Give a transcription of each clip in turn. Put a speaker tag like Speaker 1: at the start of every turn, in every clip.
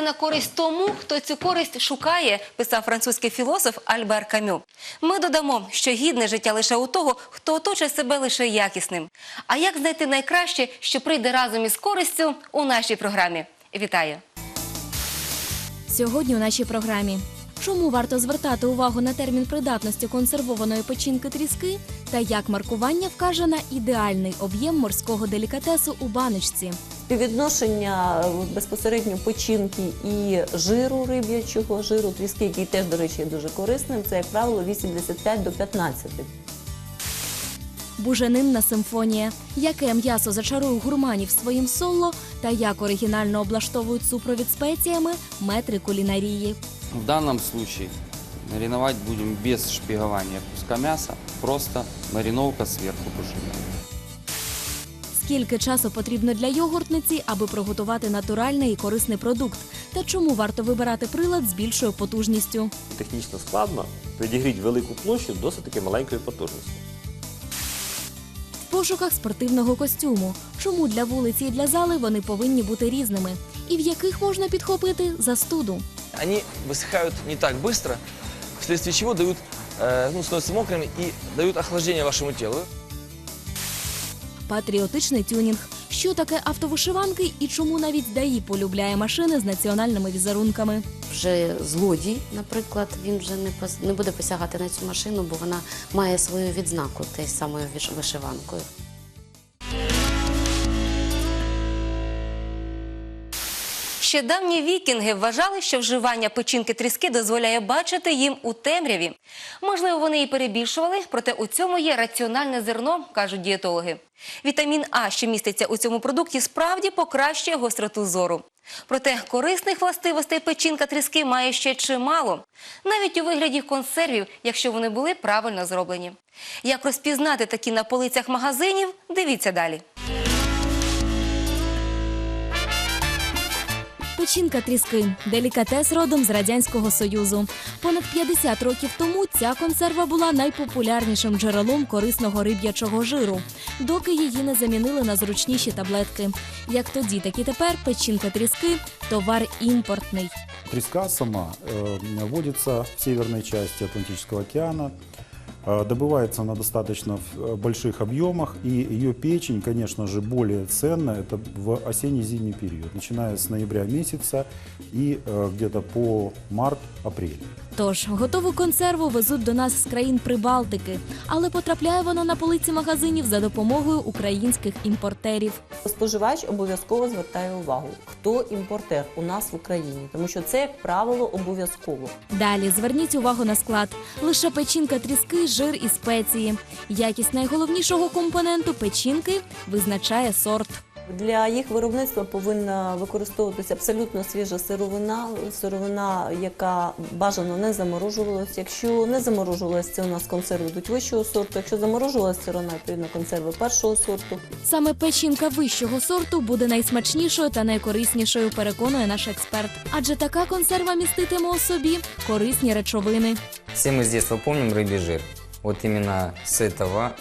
Speaker 1: на користь тому, хто цю користь шукає, писав французький філософ Альбер Камю. Ми додамо, що гідне життя лише у того, хто оточує себе лише якісним. А як знайти найкраще, що прийде разом із користю у нашій програмі? Вітаю!
Speaker 2: Сьогодні у нашій програмі. Чому варто звертати увагу на термін придатності консервованої печінки тріски та як маркування вкаже на ідеальний об'єм морського делікатесу у баночці?
Speaker 3: Співвідношення е, безпосередньо печінки і жиру риб'ячого, жиру тріски, який теж, до речі, є дуже корисним, це, як правило, 85 до 15.
Speaker 2: Буженинна симфонія. Яке м'ясо зачарує гурманів своїм соло та як оригінально облаштовують супровід спеціями метри кулінарії.
Speaker 4: В данном случае мариновать будем без шпигования куска мяса, просто мариновка сверху бушевая.
Speaker 2: Скільки часу потрібно для йогуртниці, аби приготувати натуральний і корисний продукт? Та чому варто вибирати прилад з більшою потужністю?
Speaker 5: технічно складно підігріти велику площу досить таки маленькою потужністю.
Speaker 2: В пошуках спортивного костюму. Чому для вулиці і для зали вони повинні бути різними? І в яких можна підхопити застуду?
Speaker 6: они высыхают не так быстро, вследствие чего дают, э, ну, становятся мокрыми и дают охлаждение вашему телу.
Speaker 2: Патріотичний тюнінг. Що таке автовишиванки і чому навіть ДАІ полюбляє машини з національними візерунками?
Speaker 7: вже злодій, наприклад, він вже не не буде посягати на цю машину, бо вона має свою відзнаку тією самою вишиванкою.
Speaker 1: Ще давні вікінги вважали, що вживання печінки тріски дозволяє бачити їм у темряві. Можливо, вони і перебільшували, проте у цьому є раціональне зерно, кажуть дієтологи. Вітамін А, що міститься у цьому продукті, справді покращує гостроту зору. Проте корисних властивостей печінка тріски має ще чимало, навіть у вигляді консервів, якщо вони були правильно зроблені. Як розпізнати такі на полицях магазинів, дивіться далі.
Speaker 2: Печінка тріски делікатес родом з радянського союзу. Понад 50 років тому ця консерва була найпопулярнішим джерелом корисного риб'ячого жиру, доки її не замінили на зручніші таблетки. Як тоді, так і тепер печінка тріски товар імпортний.
Speaker 8: Треска сама э, в северной части Атлантического океана. Э, Добывается она достаточно в э, больших объемах, и ее печень, конечно же, более ценна. Это в осенне-зимний период, начиная с ноября месяца и э, где-то по март-апрель.
Speaker 2: Тож готову консерву везуть до нас з країн Прибалтики, але потрапляє вона на полиці магазинів за допомогою українських імпортерів.
Speaker 3: Споживач обов'язково звертає увагу, хто імпортер у нас в Україні, тому що це, як правило, обов'язково.
Speaker 2: Далі зверніть увагу на склад: лише печінка тріски, жир і спеції. Якість найголовнішого компоненту печінки визначає сорт.
Speaker 3: Для їх виробництва повинна використовуватися абсолютно свіжа сировина, сировина, яка бажано не заморожувалась. Якщо не заморожувалась, це у нас консерви йдуть вищого сорту. Якщо заморожувалась сировина, відповідно консерви першого сорту.
Speaker 2: Саме печінка вищого сорту буде найсмачнішою та найкориснішою, переконує наш експерт. Адже така консерва міститиме у собі корисні речовини.
Speaker 9: Все мы с детства помним рыбий жир. Вот именно с этого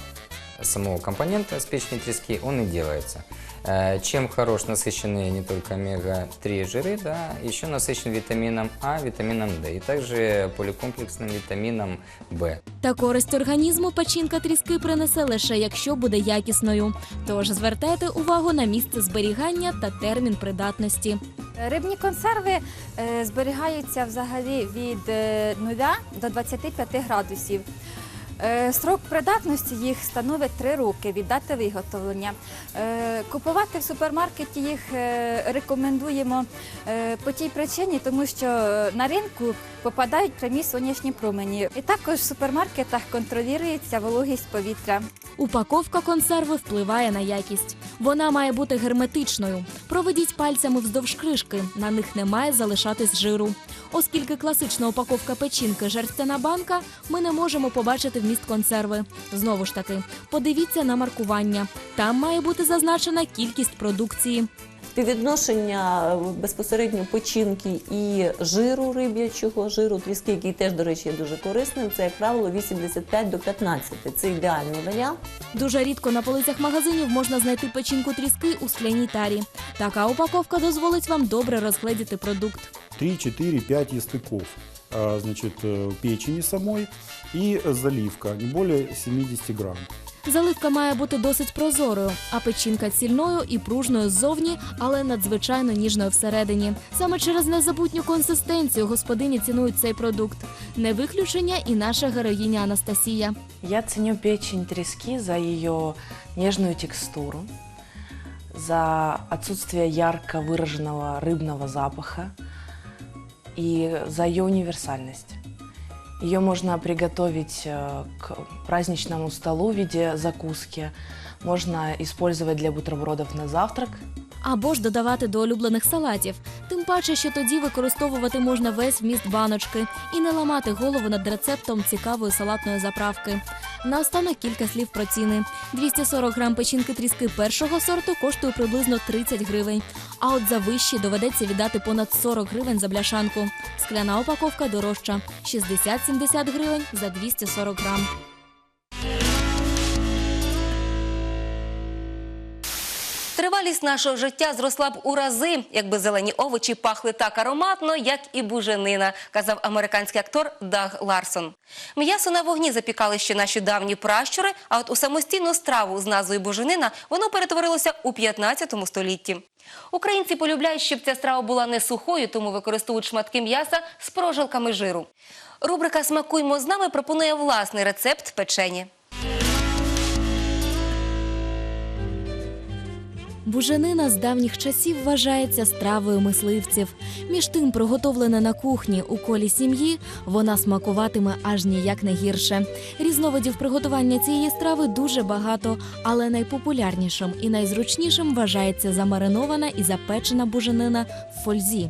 Speaker 9: самого компонента, с печени трески, он и делается. Э, Чем хорош насыщенные не только омега-3 жиры, да, еще насыщен витамином А, витамином D и также поликомплексным витамином В.
Speaker 2: Та користь організму печінка тріски принесе лише якщо буде якісною. Тож звертайте увагу на місце зберігання та термін придатності.
Speaker 10: Рибні консерви е, зберігаються взагалі від е, 0 до 25 градусів. Е, Срок придатності їх становить 3 роки від дати виготовлення. Е, Купувати в супермаркеті їх е, рекомендуємо по тій причині, тому що на ринку попадають прямі сонячні промені. І також в супермаркетах контролюється вологість повітря.
Speaker 2: Упаковка консерви впливає на якість. Вона має бути герметичною. Проведіть пальцями вздовж кришки. На них не має залишатись жиру. Оскільки класична упаковка печінки жерстяна банка, ми не можемо побачити вміст консерви. Знову ж таки, подивіться на маркування. Там має бути зазначена кількість продукції.
Speaker 3: Співвідношення е, безпосередньо печінки і жиру риб'ячого, жиру тріски, який теж, до речі, є дуже корисним, це, як правило, 85 до 15. Це ідеальний варіант.
Speaker 2: Дуже рідко на полицях магазинів можна знайти печінку тріски у скляній тарі. Така упаковка дозволить вам добре розгледіти продукт.
Speaker 8: 3, 4, 5 естыков а, значит, э, печени самой и заливка, не более 70 грамм.
Speaker 2: Заливка має бути досить прозорою, а печінка цільною і пружною ззовні, але надзвичайно ніжною всередині. Саме через незабутню консистенцію господині цінують цей продукт. Не виключення і наша героїня Анастасія.
Speaker 11: Я ценю печень трески за ее нежную текстуру, за отсутствие ярко выраженного рыбного запаха и за ее универсальность. Ее можно приготовить э, к праздничному столу в виде закуски, можно использовать для бутербродов на завтрак
Speaker 2: Або ж додавати до улюблених салатів. Тим паче, що тоді використовувати можна весь вміст баночки і не ламати голову над рецептом цікавої салатної заправки. Наостанок кілька слів про ціни. 240 грам печінки тріски першого сорту коштує приблизно 30 гривень. А от за вищі доведеться віддати понад 40 гривень за бляшанку. Скляна упаковка дорожча 60-70 гривень за 240 грам.
Speaker 1: Тривалість нашого життя зросла б у рази, якби зелені овочі пахли так ароматно, як і буженина, казав американський актор Даг Ларсон. М'ясо на вогні запікали ще наші давні пращури, а от у самостійну страву з назвою буженина воно перетворилося у 15 столітті. Українці полюбляють, щоб ця страва була не сухою, тому використовують шматки м'яса з прожилками жиру. Рубрика Смакуймо з нами пропонує власний рецепт печені.
Speaker 2: Буженина з давніх часів вважається стравою мисливців. Між тим, приготовлена на кухні у колі сім'ї, вона смакуватиме аж ніяк не гірше. Різновидів приготування цієї страви дуже багато, але найпопулярнішим і найзручнішим вважається замаринована і запечена буженина в фользі.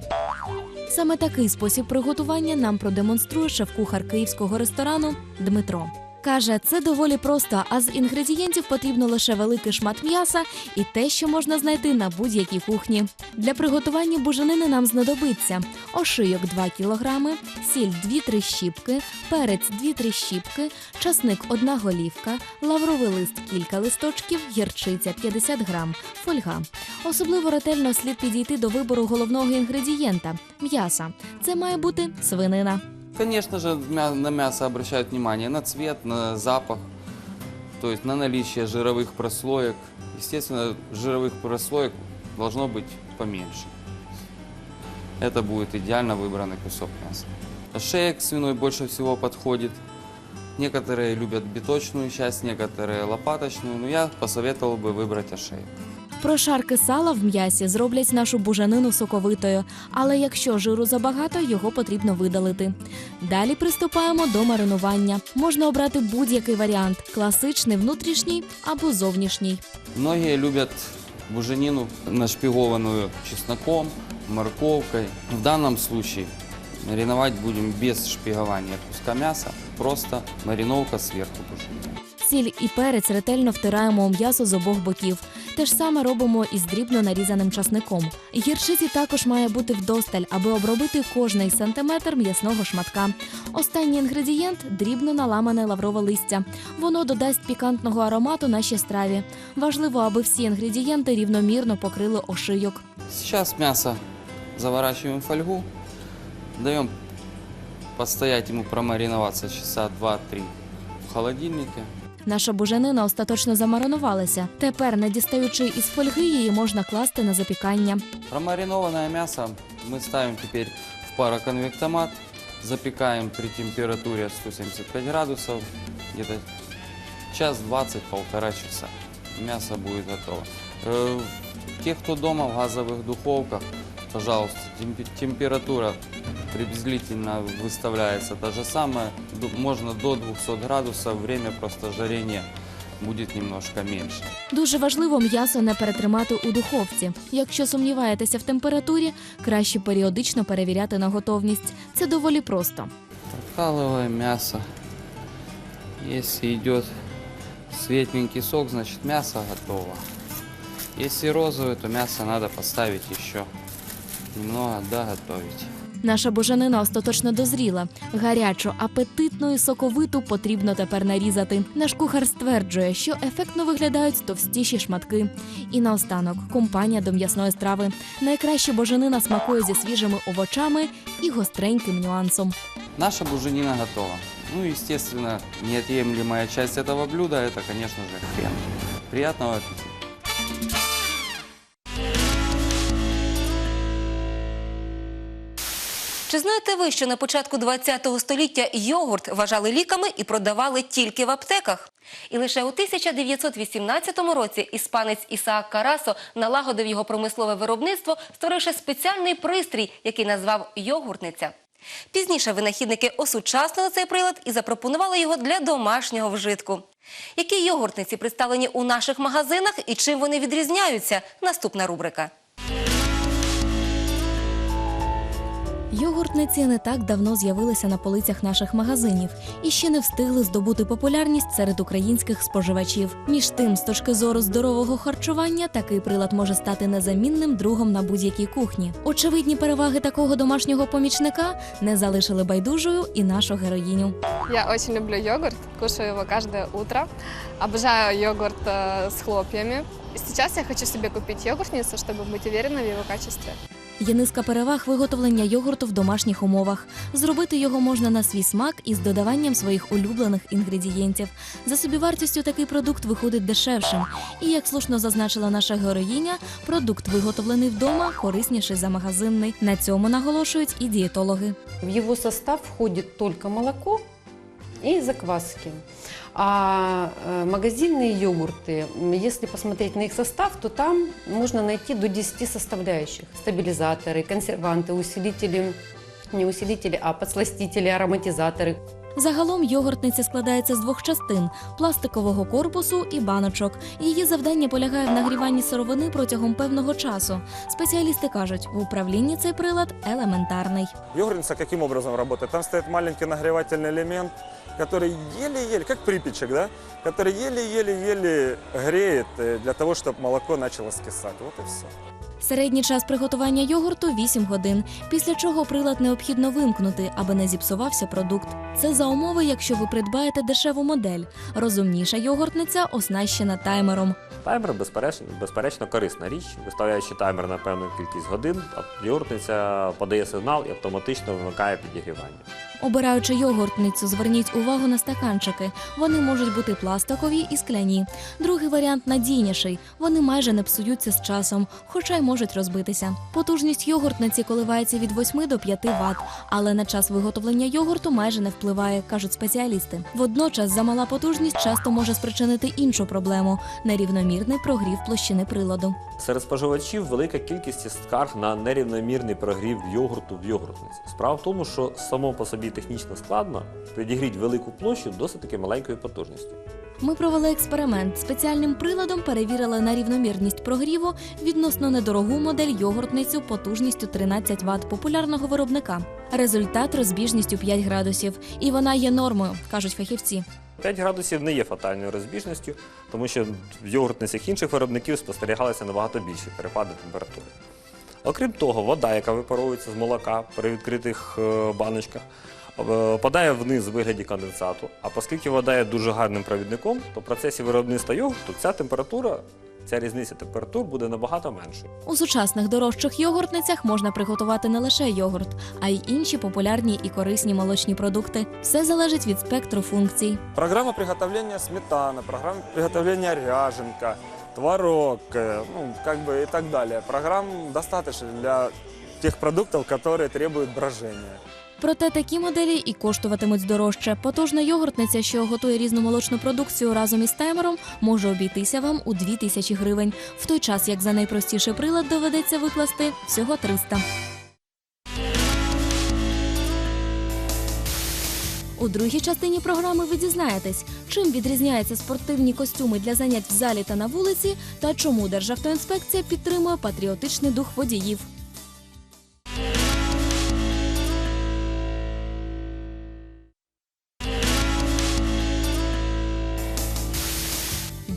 Speaker 2: Саме такий спосіб приготування нам продемонструє шеф-кухар київського ресторану Дмитро. Каже, це доволі просто, а з інгредієнтів потрібно лише великий шмат м'яса і те, що можна знайти на будь-якій кухні. Для приготування буженини нам знадобиться ошийок 2 кг, сіль 2-3 щіпки, перець 2-3 щіпки, часник 1 голівка, лавровий лист кілька листочків, гірчиця 50 грам, фольга. Особливо ретельно слід підійти до вибору головного інгредієнта м'яса. Це має бути свинина.
Speaker 4: Конечно же, на мясо обращают внимание, на цвет, на запах, то есть на наличие жировых прослоек. Естественно, жировых прослоек должно быть поменьше. Это будет идеально выбранный кусок мяса. Шеек свиной больше всего подходит. Некоторые любят биточную часть, некоторые лопаточную, но я посоветовал бы выбрать ошеек.
Speaker 2: Прошарки сала в м'ясі зроблять нашу бужанину соковитою, але якщо жиру забагато, його потрібно видалити. Далі приступаємо до маринування. Можна обрати будь-який варіант: класичний, внутрішній або зовнішній.
Speaker 4: Многие любят буженину, нашпигованную чесноком, морковкой. В данном случае мариновать будем без шпигования куска мяса, просто мариновка сверху буженины.
Speaker 2: Сіль і перець ретельно втираємо у м'ясо з обох боків. Те ж саме робимо із дрібно нарізаним часником. Гірчиці також має бути вдосталь, аби обробити кожний сантиметр м'ясного шматка. Останній інгредієнт дрібно наламане лаврове листя. Воно додасть пікантного аромату нашій страві. Важливо, аби всі інгредієнти рівномірно покрили ошийок.
Speaker 4: Сейчас мясо заворачиваем в фольгу, даем постоять ему промариноваться часа 2-3 в холодильнике.
Speaker 2: Наша буженина остаточно замаринувалася. Тепер, не дістаючи із фольги, її можна класти на запікання.
Speaker 4: Промаринованное мясо мы ставим теперь в пароконвектомат, запекаем при температуре 175 градусов, где-то час 20-полтора часа. Мясо будет готово. Э, Те, кто дома в газовых духовках, пожалуйста, темпе- температура приблизительно выставляется та же самая, Ду- можно до 200 градусов, время просто жарения будет немножко меньше.
Speaker 2: Дуже важливо м'ясо не перетримати у духовці. Якщо сумніваєтеся в температурі, краще періодично перевіряти на готовність. Це доволі просто.
Speaker 4: Подкалываем мясо. Если идет светленький сок, значит мясо готово. Если розовый, то мясо надо поставить еще немного доготовить.
Speaker 2: Наша божанина остаточно дозріла. Гарячу, апетитну і соковиту потрібно тепер нарізати. Наш кухар стверджує, що ефектно виглядають товстіші шматки. І наостанок компанія до м'ясної страви. Найкраще божанина смакує зі свіжими овочами і гостреньким нюансом.
Speaker 4: Наша буженина готова. Ну, естественно, неотъемлемая часть этого блюда – это, конечно же, хрен. Приятного аппетита!
Speaker 1: Чи знаєте ви, що на початку ХХ століття йогурт вважали ліками і продавали тільки в аптеках? І лише у 1918 році іспанець Ісаак Карасо налагодив його промислове виробництво, створивши спеціальний пристрій, який назвав йогуртниця. Пізніше винахідники осучаснили цей прилад і запропонували його для домашнього вжитку. Які йогуртниці представлені у наших магазинах і чим вони відрізняються? Наступна рубрика.
Speaker 2: Йогуртниці не так давно з'явилися на полицях наших магазинів і ще не встигли здобути популярність серед українських споживачів. Між тим, з точки зору здорового харчування, такий прилад може стати незамінним другом на будь-якій кухні. Очевидні переваги такого домашнього помічника не залишили байдужою і нашу героїню.
Speaker 12: Я очень люблю йогурт, кушаю его каждое утро. Обожаю йогурт э, с хлопьями. Сейчас я хочу себе купить йогуртницу, чтобы быть уверенной в его качестве.
Speaker 2: Є низка переваг виготовлення йогурту в домашніх умовах. Зробити його можна на свій смак із додаванням своїх улюблених інгредієнтів. За собівартістю такий продукт виходить дешевшим. І як слушно зазначила наша героїня, продукт, виготовлений вдома, корисніший за магазинний. На цьому наголошують і дієтологи.
Speaker 13: В его состав входит только молоко и закваски. А э, магазинные йогурты, м, если посмотреть на их состав, то там можно найти до 10 составляющих. Стабилизаторы, консерванты, усилители, не усилители, а подсластители, ароматизаторы.
Speaker 2: Загалом йогуртниця складається з двох частин пластикового корпусу і баночок. Її завдання полягає в нагріванні сировини протягом певного часу. Спеціалісти кажуть, в управлінні цей прилад елементарний.
Speaker 14: Йогурница каким образом работает? Там стоит маленький нагревательный элемент, который еле-еле, как припечек, да? Который еле-еле-еле греет э, для того, чтобы молоко начало скисать. Вот и все.
Speaker 2: Середній час приготування йогурту 8 годин, після чого прилад необхідно вимкнути, аби не зіпсувався продукт. Це за умови, якщо ви придбаєте дешеву модель. Розумніша йогуртниця оснащена таймером.
Speaker 5: Таймер, безперечно, безперечно, корисна річ. Виставляючи таймер на певну кількість годин, йогуртниця подає сигнал і автоматично вимикає підігрівання.
Speaker 2: Обираючи йогуртницю, зверніть увагу на стаканчики. Вони можуть бути пластикові і скляні. Другий варіант надійніший. Вони майже не псуються з часом, хоча й можуть розбитися. Потужність йогуртниці коливається від 8 до 5 Вт, але на час виготовлення йогурту майже не впливає, кажуть спеціалісти. Водночас замала потужність часто може спричинити іншу проблему нерівномірний прогрів площини приладу.
Speaker 5: Серед споживачів велика кількість скарг на нерівномірний прогрів йогурту в йогуртниці. Справа в тому, що само по собі технічно складно підігріти велику площу досить таки маленькою потужністю.
Speaker 2: Ми провели експеримент. Спеціальним приладом перевірили на рівномірність прогріву відносно недорогу модель йогуртницю потужністю 13 Вт популярного виробника. Результат розбіжністю 5 градусів. І вона є нормою, кажуть фахівці.
Speaker 5: 5 градусів не є фатальною розбіжністю, тому що в йогуртницях інших виробників спостерігалися набагато більші перепади температури. Окрім того, вода, яка випаровується з молока при відкритих е, баночках, падає вниз в вигляді конденсату. А оскільки вода є дуже гарним провідником, то в процесі виробництва йогурту ця температура, ця різниця температур буде набагато меншою.
Speaker 2: У сучасних дорожчих йогуртницях можна приготувати не лише йогурт, а й інші популярні і корисні молочні продукти. Все залежить від спектру функцій.
Speaker 14: Программа приготовления сметаны, программа приготовления ряженка, творог, э, ну, как бы и так далее. Программ достаточно для тех продуктов, которые требуют брожения.
Speaker 2: Проте такі моделі і коштуватимуть дорожче. Потужна йогуртниця, що готує різну молочну продукцію разом із таймером, може обійтися вам у 2000 гривень, в той час як за найпростіший прилад доведеться викласти всього 300. У другій частині програми ви дізнаєтесь, чим відрізняються спортивні костюми для занять в залі та на вулиці, та чому Державтоінспекція підтримує патріотичний дух водіїв.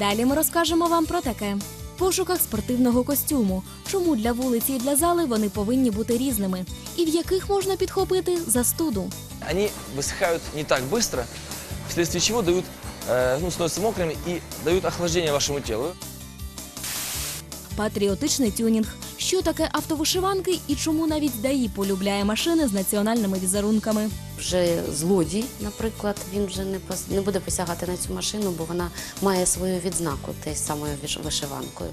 Speaker 2: Далі ми розкажемо вам про таке. В пошуках спортивного костюму. Чому для вулиці і для зали вони повинні бути різними? І в яких можна підхопити застуду?
Speaker 6: Они высыхают не так быстро, вследствие чего дают, э, ну, становятся мокрыми и дают охлаждение вашему телу.
Speaker 2: Патріотичний тюнінг. що таке автовишиванки і чому навіть ДАІ полюбляє машини з національними візерунками?
Speaker 7: Вже злодій, наприклад, він вже не не буде посягати на цю машину, бо вона має свою відзнаку тією самою вишиванкою.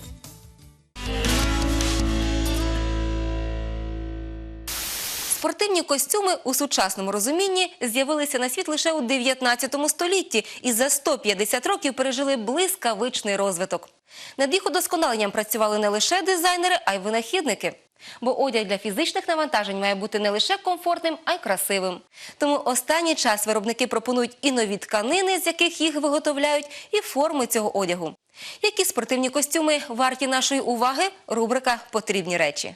Speaker 1: Спортивні костюми у сучасному розумінні з'явилися на світ лише у 19 столітті і за 150 років пережили блискавичний розвиток. Над їх удосконаленням працювали не лише дизайнери, а й винахідники. Бо одяг для фізичних навантажень має бути не лише комфортним, а й красивим. Тому останній час виробники пропонують і нові тканини, з яких їх виготовляють, і форми цього одягу. Які спортивні костюми варті нашої уваги? Рубрика Потрібні речі.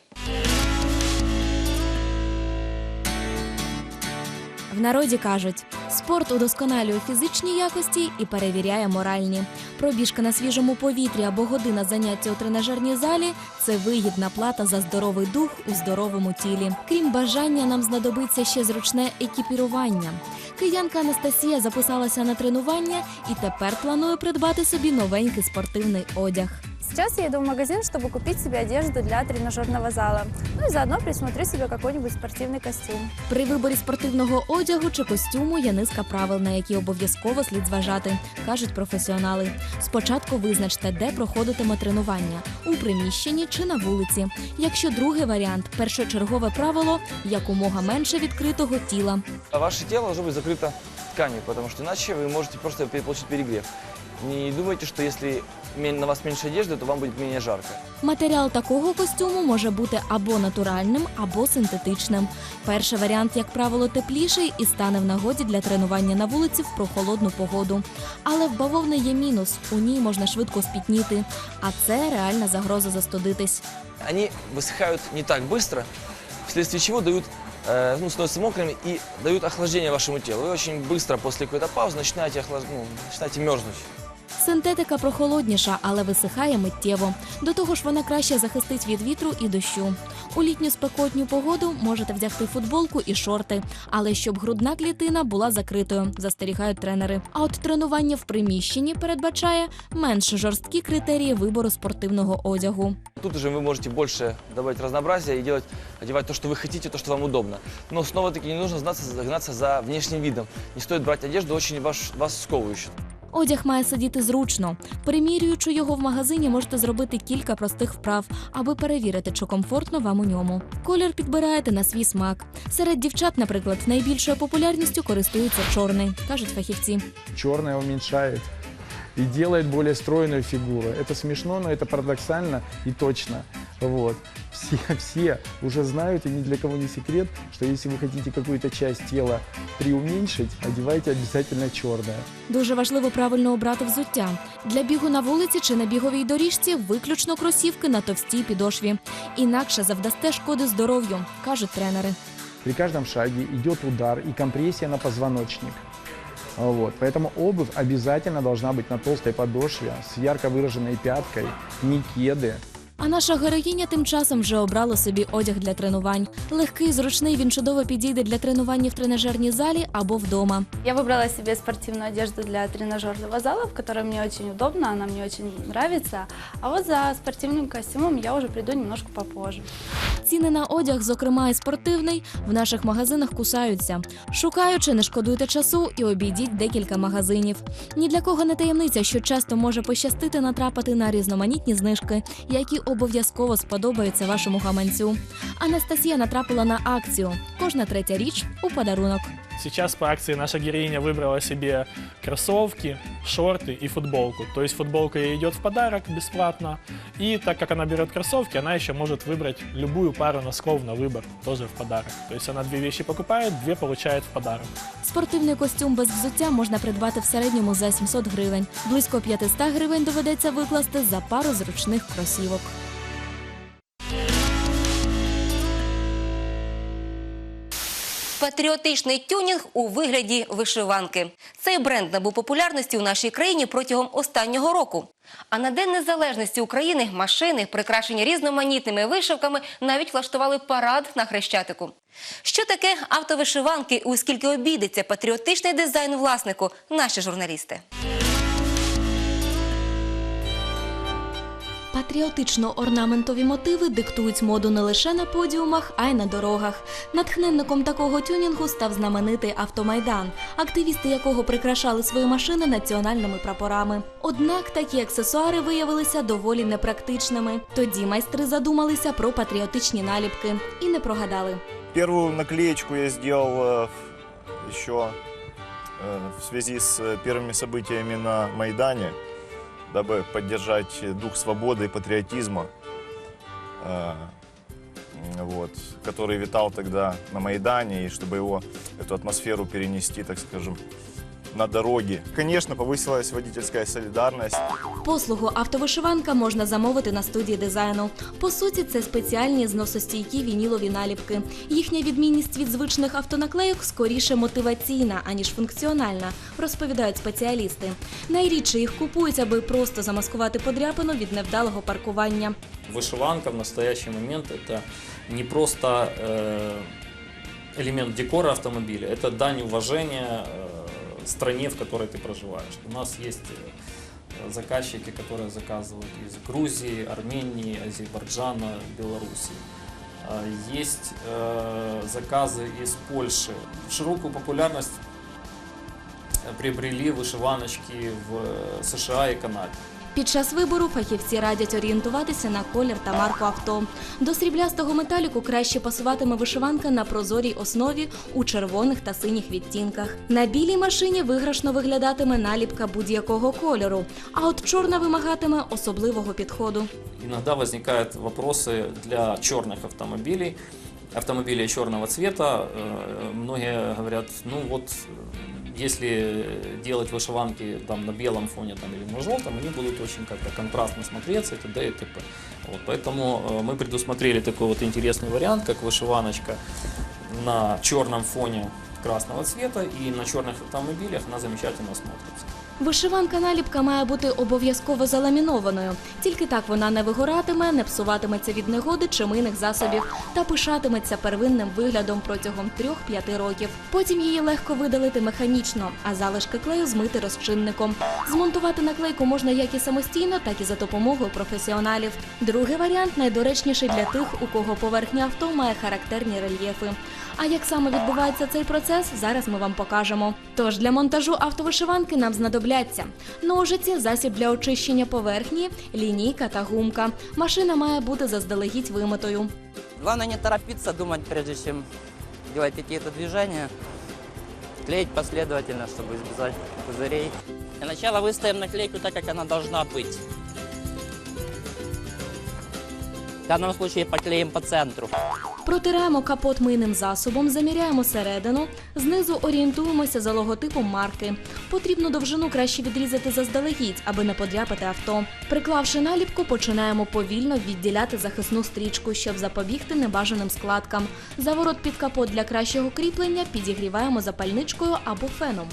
Speaker 2: В народі кажуть, спорт удосконалює фізичні якості і перевіряє моральні. Пробіжка на свіжому повітрі або година заняття у тренажерній залі це вигідна плата за здоровий дух у здоровому тілі. Крім бажання, нам знадобиться ще зручне екіпірування. Киянка Анастасія записалася на тренування і тепер планує придбати собі новенький спортивний одяг.
Speaker 10: Сейчас я иду в магазин, чтобы купить себе одежду для тренажерного зала. Ну и заодно присмотрю себе какой-нибудь спортивный костюм.
Speaker 2: При виборі спортивного одягу чи костюму є низка правил, на які обов'язково слід зважати, кажуть професіонали. Спочатку визначте, де проходитиме тренування у приміщенні чи на вулиці. Якщо другий варіант першочергове правило якомога менше відкритого тіла.
Speaker 6: А Ваше тело должно быть закрыто тканью, потому что иначе вы можете просто пе- получить перегрев. Не думайте, что если мен- на вас меньше одежды, то вам будет менее жарко.
Speaker 2: Матеріал такого костюму може бути або натуральним, або синтетичним. Перший варіант, як правило, тепліший і стане в нагоді для тренування на вулиці в прохолодну погоду. Але в бавовни є мінус: у ній можна швидко спітніти, а це реальна загроза застудитись.
Speaker 6: Они высыхают не так быстро, вследствие чего дают, э, ну, становятся мокрыми и дают охлаждение вашему телу. Вы очень быстро после какой-то паузы начинаете, охлаж... ну, начинаете мерзнуть.
Speaker 2: Синтетика прохолодніша, але висихає миттєво. До того ж, вона краще захистить від вітру і дощу. У літню спекотню погоду можете вдягти футболку і шорти, але щоб грудна клітина була закритою, застерігають тренери. А от тренування в приміщенні передбачає менш жорсткі критерії вибору спортивного одягу.
Speaker 6: Тут уже вы можете больше добавить разнообразия и делать, одевать то, что вы хотите, то, что вам удобно. Но снова-таки не нужно знаться, загнаться за внешним видом. Не стоит брать одежду очень ваш, вас сковывающую.
Speaker 2: Одяг має сидіти зручно. Примірюючи його в магазині, можете зробити кілька простих вправ, аби перевірити, чи комфортно вам у ньому. Колір підбираєте на свій смак. Серед дівчат, наприклад, найбільшою популярністю користується чорний, кажуть фахівці.
Speaker 15: черное уменьшает и делает более стройную фигуру. Это смешно, но это парадоксально и точно. Вот. Все, все уже знают, и ни для кого не секрет, что если вы хотите какую-то часть тела приуменьшить, одевайте обязательно черное.
Speaker 2: Дуже важливо правильно обрати взуття. Для бігу на вулиці чи на біговій доріжці виключно кросівки на товстій підошві. Інакше завдасте шкоди здоров'ю, кажуть тренери.
Speaker 15: При каждом шаге идет удар и компрессия на позвоночник. Вот. Поэтому обувь обязательно должна быть на толстой подошве, с ярко выраженной пяткой, не кеды.
Speaker 2: А наша героїня тим часом вже обрала собі одяг для тренувань. Легкий, зручний, він чудово підійде для тренування в тренажерній залі або вдома.
Speaker 10: Я выбрала себе спортивную одежду для тренажерного зала, в которой мне очень удобно, она мне очень нравится. А вот за спортивным костюмом я уже приду немножко попозже.
Speaker 2: Ціни на одяг, зокрема і спортивний, в наших магазинах кусаються. Шукаючи, не шкодуйте часу і обійдіть декілька магазинів. Ні для кого не таємниця, що часто може пощастити натрапити на різноманітні знижки, які обов'язково сподобаються вашому гаманцю. Анастасія натрапила на акцію. Кожна третя річ у подарунок.
Speaker 16: Сейчас по акции наша героиня выбрала себе кроссовки, шорты и футболку. То есть футболка ей идет в подарок бесплатно. И так как она берет кроссовки, она еще может выбрать любую пару носков на выбор тоже в подарок. То есть она две вещи покупает, две получает в подарок.
Speaker 2: Спортивний костюм без взуття можна придбати в середньому за 700 гривень. Близько 500 гривень доведеться викласти за пару зручних кросівок.
Speaker 1: Патріотичний тюнінг у вигляді вишиванки. Цей бренд набув популярності у нашій країні протягом останнього року. А на День Незалежності України машини, прикрашені різноманітними вишивками, навіть влаштували парад на Хрещатику. Що таке автовишиванки, у скільки обійдеться патріотичний дизайн власнику, наші журналісти.
Speaker 2: Патріотично-орнаментові мотиви диктують моду не лише на подіумах, а й на дорогах. Натхненником такого тюнінгу став знаменитий автомайдан, активісти якого прикрашали свої машини національними прапорами. Однак такі аксесуари виявилися доволі непрактичними. Тоді майстри задумалися про патріотичні наліпки і не прогадали.
Speaker 17: Первую наклеечку я сделал э, еще э, в связи с э, первыми событиями на Майдане, дабы поддержать дух свободы и патриотизма, э, м, вот, который витал тогда на Майдане, и чтобы его, эту атмосферу перенести, так скажем, на дороги. Конечно, повысилась водительская солидарность.
Speaker 2: Послугу автовишиванка можна замовити на студії дизайну. По суті, це спеціальні зносостійкі вінілові наліпки. Їхня відмінність від звичних автонаклейок скоріше мотиваційна, аніж функціональна, розповідають спеціалісти. Найрідше їх купують, аби просто замаскувати подряпину від невдалого паркування.
Speaker 18: Вышиванка в настоящий момент это не просто э, элемент декора автомобиля, это дань уважения э, стране, в которой ты проживаешь. У нас есть э, заказчики, которые заказывают из Грузии, Армении, Азербайджана, Белоруссии. А Есть э, заказы из Польши. Широкую популярность э, приобрели вышиваночки в э, США и Канаде.
Speaker 2: Під час вибору фахівці радять орієнтуватися на колір та марку авто. До сріблястого металіку краще пасуватиме вишиванка на прозорій основі у червоних та синіх відтінках. На білій машині виграшно виглядатиме наліпка будь-якого кольору, а от чорна вимагатиме особливого підходу.
Speaker 18: Иногда возникают вопросы для черных автомобилей, автомобилей черного цвета. Э, Многие говорят, ну вот, э, если делать вышиванки там, на белом фоне там, или на желтом, они будут очень как-то контрастно смотреться и т.д. и т.п. Вот, поэтому э, мы предусмотрели такой вот интересный вариант, как вышиваночка на черном фоне красного цвета и на черных автомобилях она замечательно смотрится.
Speaker 2: Вишиванка наліпка має бути обов'язково заламінованою. Тільки так вона не вигоратиме, не псуватиметься від негоди чи мийних засобів та пишатиметься первинним виглядом протягом 3-5 років. Потім її легко видалити механічно, а залишки клею змити розчинником. Змонтувати наклейку можна як і самостійно, так і за допомогою професіоналів. Другий варіант найдоречніший для тих, у кого поверхня авто має характерні рельєфи. А як саме відбувається цей процес, зараз ми вам покажемо. Тож для монтажу автовишиванки нам знадобляться ножиці, засіб для очищення поверхні, лінійка та гумка. Машина має бути заздалегідь вимитою.
Speaker 19: Главное не торопиться думать, прежде чем делать какие-то движения. Клеить последовательно, чтобы избежать пузырей. Для начала выставим наклейку так, как она должна быть. В данном случае поклеим по центру.
Speaker 2: Протираємо капот мийним засобом, заміряємо середину, знизу орієнтуємося за логотипом марки. Потрібну довжину краще відрізати заздалегідь, аби не подряпати авто. Приклавши наліпку, починаємо повільно відділяти захисну стрічку, щоб запобігти небажаним складкам. Заворот під капот для кращого кріплення підігріваємо запальничкою або феном.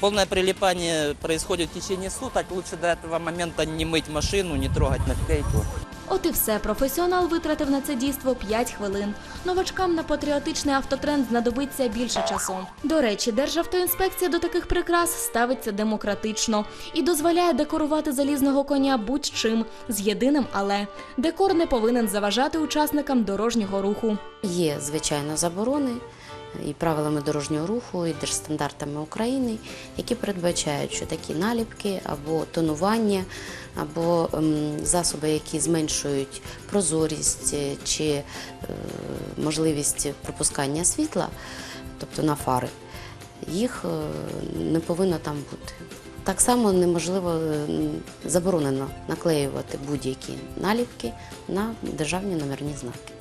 Speaker 19: Полное прилипание происходит в течение суток. Лучше до этого момента не мыть машину, не трогать наклейку.
Speaker 2: От і все. Професіонал витратив на це дійство 5 хвилин. Новачкам на патріотичний автотренд знадобиться більше часу. До речі, Державтоінспекція до таких прикрас ставиться демократично і дозволяє декорувати залізного коня будь-чим з єдиним але декор не повинен заважати учасникам дорожнього руху.
Speaker 7: Є, звичайно, заборони і правилами дорожнього руху, і держстандартами України, які передбачають, що такі наліпки або тонування, або ем, засоби, які зменшують прозорість е, чи е, можливість пропускання світла, тобто на фари, їх е, не повинно там бути. Так само неможливо заборонено наклеювати будь-які наліпки на державні номерні знаки.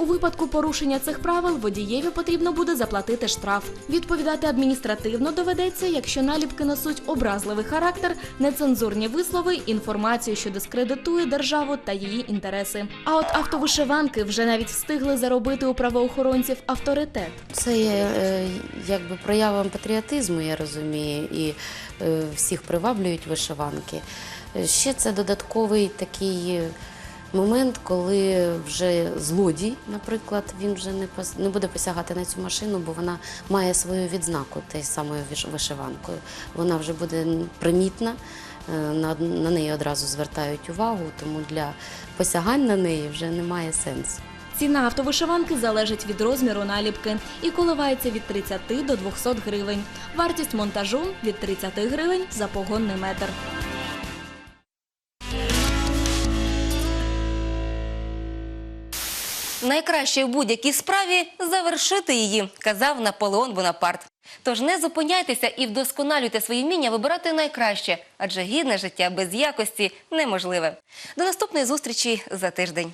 Speaker 2: У випадку порушення цих правил водієві потрібно буде заплатити штраф. Відповідати адміністративно доведеться, якщо наліпки несуть образливий характер, нецензурні вислови, інформацію, що дискредитує державу та її інтереси. А от автовишиванки вже навіть встигли заробити у правоохоронців авторитет.
Speaker 7: Це є е, якби проявом патріотизму, я розумію, і е, всіх приваблюють вишиванки. Ще це додатковий такий момент, коли вже злодій, наприклад, він вже не не буде посягати на цю машину, бо вона має свою відзнаку тією самою виш- вишиванкою. Вона вже буде примітна. е, На, на неї одразу звертають увагу, тому для посягань на неї вже немає сенсу.
Speaker 2: Ціна автовишиванки залежить від розміру наліпки і коливається від 30 до 200 гривень. Вартість монтажу від 30 гривень за погонний метр.
Speaker 1: Найкраще в будь-якій справі завершити її, казав Наполеон Бонапарт. Тож не зупиняйтеся і вдосконалюйте свої вміння вибирати найкраще, адже гідне життя без якості неможливе. До наступної зустрічі за тиждень.